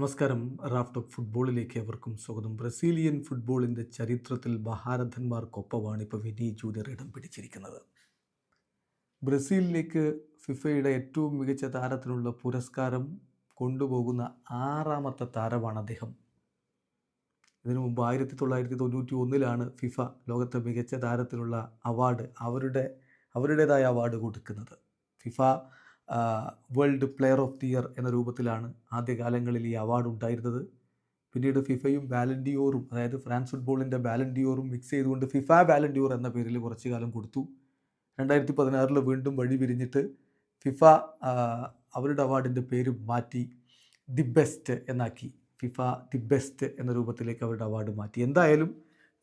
നമസ്കാരം. Raft of ഫുട്ബോളിലേക്ക് അവർക്കും സ്വാഗതം. ബ്രസീലിയൻ ഫുട്ബോളിന്റെ ചരിത്രത്തിൽ മഹാരഥന്മാർക്കൊപ്പമാണ് ഇപ്പോൾ വിനി ജൂനിയർ ഇടം പിടിച്ചിരിക്കുന്നത്. ബ്രസീലിലേക്ക് ഫിഫയുടെ ഏറ്റവും മികച്ച താരത്തിനുള്ള പുരസ്കാരം കൊണ്ടുപോകുന്ന ആറാമത്തെ താരമാണ് അദ്ദേഹം. ഇതിനു മുമ്പ് ആയിരത്തി തൊള്ളായിരത്തി തൊണ്ണൂറ്റി ഒന്നിലാണ് ഫിഫ ലോകത്തെ മികച്ച താരത്തിനുള്ള അവാർഡ് അവരുടെ അവരുടേതായ അവാർഡ് കൊടുക്കുന്നത്. FIFA world player of the year എന്ന രൂപത്തിലാണ് ആദ്യകാലങ്ങളിൽ ഈ അവാർഡ് ഉണ്ടായിരുന്നത്. പിന്നീട് ഫിഫയും ബാലൻഡിയോറും അതായത് ഫ്രാൻസ് ഫുട്ബോളിന്റെ ബാലൻഡിയോറും മിക്സ് ചെയ്തുകൊണ്ട് ഫിഫ ബാലൻഡിയോർ എന്ന പേരിൽ കുറച്ചു കാലം കൊടുത്തു. രണ്ടായിരത്തി പതിനാറിൽ വീണ്ടും വഴി പിരിഞ്ഞിട്ട് ഫിഫ അവരുടെ അവാർഡിന്റെ പേര് മാറ്റി ദി ബെസ്റ്റ് എന്നാക്കി. ഫിഫ ദി ബെസ്റ്റ് എന്ന രൂപത്തിലേക്ക് അവരുടെ അവാർഡ് മാറ്റി. എന്തായാലും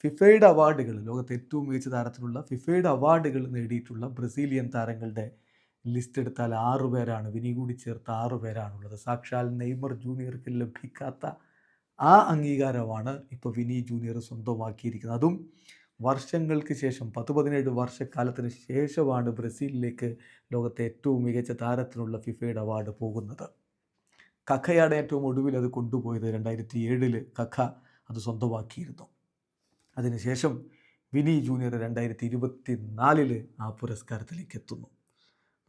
ഫിഫയുടെ അവാർഡുകൾ ലോകത്തെ ഏറ്റവും മികച്ച താരത്തിലുള്ള ഫിഫയുടെ അവാർഡുകൾ നേടിയിട്ടുള്ള ബ്രസീലിയൻ താരങ്ങളുടെ ലിസ്റ്റ് എടുത്താൽ ആറു പേരാണ്. വിനി കൂടി ചേർത്ത് ആറു പേരാണുള്ളത്. സാക്ഷാൽ നെയ്മർ ജൂനിയർക്ക് ലഭിക്കാത്ത ആ അംഗീകാരമാണ് ഇപ്പോൾ വിനി ജൂനിയർ സ്വന്തമാക്കിയിരിക്കുന്നത്. അതും വർഷങ്ങൾക്ക് ശേഷം പത്ത് പതിനേഴ് വർഷക്കാലത്തിന് ശേഷമാണ് ബ്രസീലിലേക്ക് ലോകത്തെ ഏറ്റവും മികച്ച താരത്തിനുള്ള ഫിഫയുടെ അവാർഡ് പോകുന്നത്. കഖയാണ് ഏറ്റവും ഒടുവിൽ അത് കൊണ്ടുപോയത് രണ്ടായിരത്തി ഏഴിൽ കഖ അത് സ്വന്തമാക്കിയിരുന്നു. അതിനുശേഷം വിനി ജൂനിയർ രണ്ടായിരത്തി ഇരുപത്തി നാലിൽ ആ പുരസ്കാരത്തിലേക്ക് എത്തുന്നു.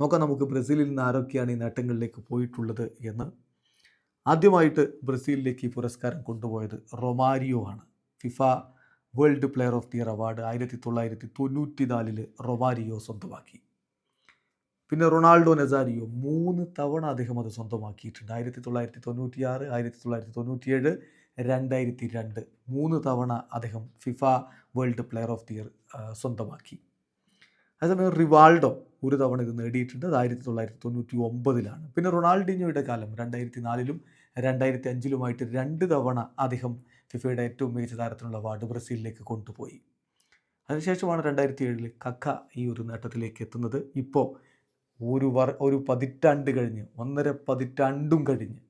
നോക്കാം നമുക്ക് ബ്രസീലിൽ നിന്ന് ആരൊക്കെയാണ് ഈ നേട്ടങ്ങളിലേക്ക് പോയിട്ടുള്ളത് എന്ന്. ആദ്യമായിട്ട് ബ്രസീലിലേക്ക് ഈ പുരസ്കാരം കൊണ്ടുപോയത് റൊമാരിയോ ആണ്. FIFA world player of the year award ആയിരത്തി തൊള്ളായിരത്തി തൊണ്ണൂറ്റി നാലിൽ റൊമാരിയോ സ്വന്തമാക്കി. പിന്നെ റൊണാൾഡോ നസാരിയോ മൂന്ന് തവണ അദ്ദേഹം അത് സ്വന്തമാക്കിയിട്ടുണ്ട്. ആയിരത്തി തൊള്ളായിരത്തി തൊണ്ണൂറ്റി ആറ് ആയിരത്തി തൊള്ളായിരത്തി തൊണ്ണൂറ്റിയേഴ് രണ്ടായിരത്തി രണ്ട് മൂന്ന് തവണ അദ്ദേഹം FIFA world player of the year സ്വന്തമാക്കി. അതേസമയം റിവാൾഡോ ഒരു തവണ ഇത് നേടിയിട്ടുണ്ട്. അത് ആയിരത്തി തൊള്ളായിരത്തി തൊണ്ണൂറ്റി ഒമ്പതിലാണ് പിന്നെ റൊണാൾഡിനോയുടെ കാലം രണ്ടായിരത്തി നാലിലും രണ്ടായിരത്തി അഞ്ചിലുമായിട്ട് രണ്ട് തവണ അദ്ദേഹം ഫിഫയുടെ ഏറ്റവും മികച്ച താരത്തിനുള്ള അവാർഡ് ബ്രസീലിലേക്ക് കൊണ്ടുപോയി. അതിനുശേഷമാണ് രണ്ടായിരത്തി ഏഴിൽ കക്ക ഈ ഒരു നേട്ടത്തിലേക്ക് എത്തുന്നത്. ഇപ്പോൾ ഒരു വർ ഒരു പതിറ്റാണ്ട് കഴിഞ്ഞ് ഒന്നര പതിറ്റാണ്ടും കഴിഞ്ഞ്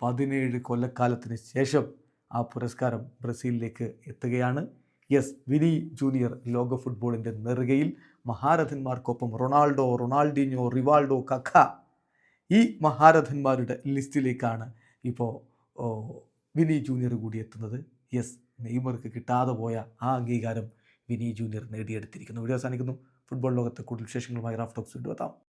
പതിനേഴ് കൊല്ലക്കാലത്തിന് ശേഷം ആ പുരസ്കാരം ബ്രസീലിലേക്ക് എത്തുകയാണ്. യെസ് വിനി ജൂനിയർ ലോക ഫുട്ബോളിന്റെ നെറുകയിൽ മഹാരഥന്മാർക്കൊപ്പം റൊണാൾഡോ റൊണാൾഡിനോ റിവാൾഡോ കഖ ഈ മഹാരഥന്മാരുടെ ലിസ്റ്റിലേക്കാണ് ഇപ്പോൾ വിനി ജൂനിയർ കൂടി എത്തുന്നത്. യെസ് നെയ്മർക്ക് കിട്ടാതെ പോയ ആ അംഗീകാരം വിനി ജൂനിയർ നേടിയെടുത്തിരിക്കുന്നു. വീഡിയോ അവസാനിക്കുന്നു. ഫുട്ബോൾ ലോകത്തെ കൂടുതൽ വിശേഷങ്ങളുമായി റാഫ്റ്റോക്സ് വീണ്ടും എത്താം.